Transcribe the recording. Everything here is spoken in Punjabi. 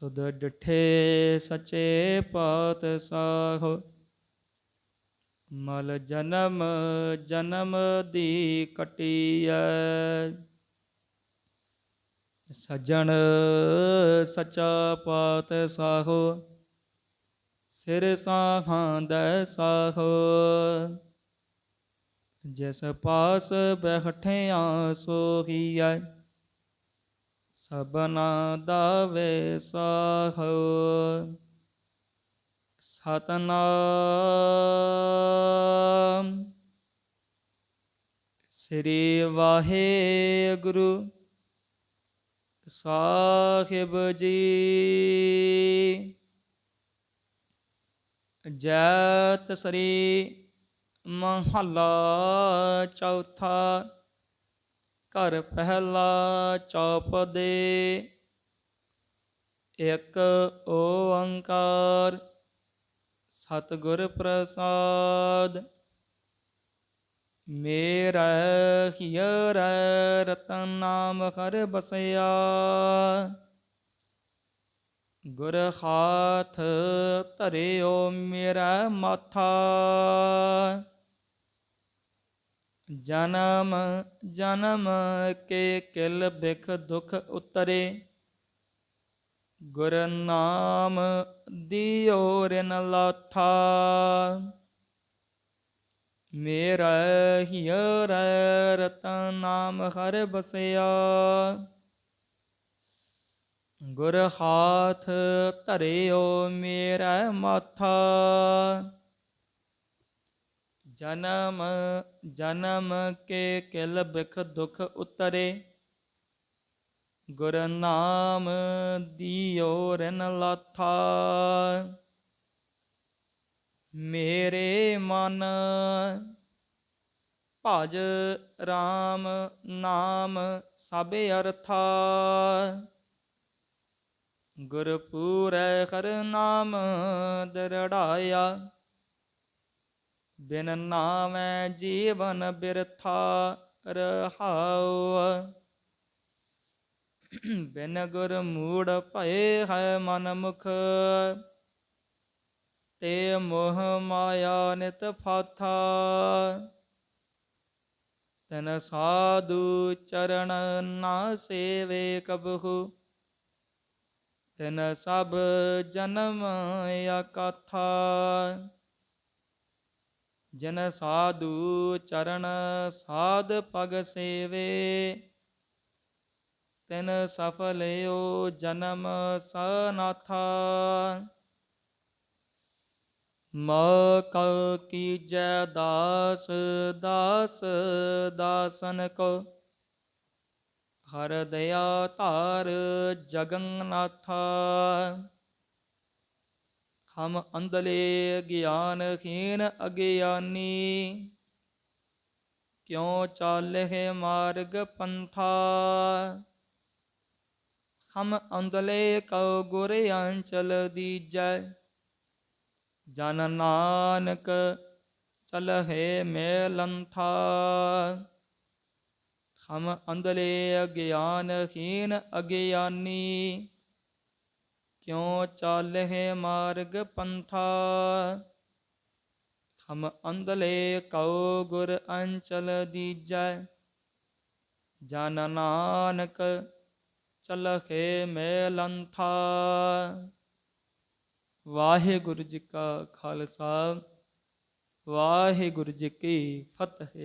ਤੁਧ ਡਿਠੇ ਸਚੇ ਪਾਤਸ਼ਾਹ। ਮਲ ਜਨਮ ਜਨਮ ਦੀ ਕਟੀਐ। ਸਜਣ ਸਚਾ ਪਾਤਸ਼ਾਹ। ਸਿਰ ਸਾਹਾਂਦੈ ਸਾਹੋ। ਜਿਸ ਪਾਸ ਬਹਿਠਿਆ ਸੋਹੀਐ। ਸਬਨਾ ਦਾ ਵੇ ਸਾਹੋ। ਸਤਨਾਮ। ਸ੍ਰੀ ਵਾਹਿਗੁਰੂ ਸਾਹਿਬ ਜੀ। ਜੈਤ ਸ੍ਰੀ ਮਹੱਲਾ ਚੌਥਾ ਘਰ ਪਹਿਲਾ ਚੌਪਦੇ। ਇੱਕ ਓੰਕਾਰ, ਸਤਿਗੁਰ ਪ੍ਰਸਾਦ। ਮੇਰਾ ਹਿਯਰ ਰਤਨ ਨਾਮ ਹਰ ਬਸਿਆ। ਗੁਰ ਹਾਥ ਧਰਿਓ ਮੇਰਾ ਮਾਥਾ। ਜਨਮ ਜਨਮ ਕੇ ਕਿਲ ਬਿਖ ਦੁਖ ਉਤਰੇ। ਗੁਰ ਨਾਮ ਦਿਓ ਰਿਨ ਲਾਥਾ। ਮੇਰਾ ਹਿਯਰ ਰਤਨ ਨਾਮ ਹਰ ਬਸਿਆ। ਗੁਰ ਹਾਥ ਧਰਿਓ ਮੇਰਾ ਮਾਥਾ। ਜਨਮ ਜਨਮ ਕੇ ਕਿਲ ਬਿਖ ਦੁਖ ਉਤਰੇ। ਗੁਰ ਨਾਮ ਦਿਓ ਰਿਨ ਲਾਥਾ। ਮੇਰੇ ਮਨ ਭਜ RAM ਨਾਮ ਸਭ ਅਰਥਾ। ਗੁਰਪੂਰੈ ਹਰ ਨਾਮ ਦਰੜਾਇਆ। ਬਿਨ ਨਾਮੈ ਜੀਵਨ ਬਿਰਥਾ ਰਹਾਉ। ਬਿਨ ਗੁਰ ਮੂੜ ਭਏ ਹੈ ਮਨ ਮੁਖ ਤੇ ਮੋਹ ਮਾਇਆ ਨਿਤ ਫਾਥਾ। ਤਨ ਸਾਧੂ ਚਰਨ ਨਾ ਸੇਵੇ ਕਬਹੂ, ਤਿਨ ਸਭ ਜਨਮ ਅਕਥਾ। ਜਨ ਸਾਧੂ ਚਰਨ ਸਾਧ ਪਗ ਸੇਵੇ। ਤਨ ਸਫਲਿਓ ਜਨਮ ਸਨਾਥਾ। ਮੋ ਕੀ ਕੀਜੈ ਦਾਸ ਦਾਸ, ਦਾਸਨ ਕੋ। ਹਰ ਦਇਆ ਧਾਰ ਜਗਨਨਾਥਾ। ਹਮ ਅੰਧਲੇ ਗਿਆਨਹੀਨ ਅਗਿਆਨੀ। ਕਿਉ ਚਾਲਹਿ ਮਾਰਗ ਪੰਥਾ? ਹਮ ਅੰਧਲੇ ਕਉ ਗੁਰ ਅੰਚਲ ਦੀਜੈ। ਜਨ ਨਾਨਕ ਚਲਹਿ ਮੇਲੰਥਾ। ਹਮ ਅੰਧਲੇ ਅਗਿਆਨਹੀਨ ਅਗਿਆਨੀ। ਕਿਉ ਚਾਲਹਿ ਮਾਰਗ ਪੰਥਾ? ਹਮ ਅੰਦਲੇ ਕਉ ਗੁਰ ਅੰਚਲ ਦੀਜੈ। ਜਨ ਨਾਨਕ ਚਲਹਿ ਮੇਲੰਥਾ। ਵਾਹਿਗੁਰੂ ਜੀ ਕਾ ਖਾਲਸਾ, ਵਾਹਿਗੁਰੂ ਜੀ ਕੀ ਫਤਿਹ।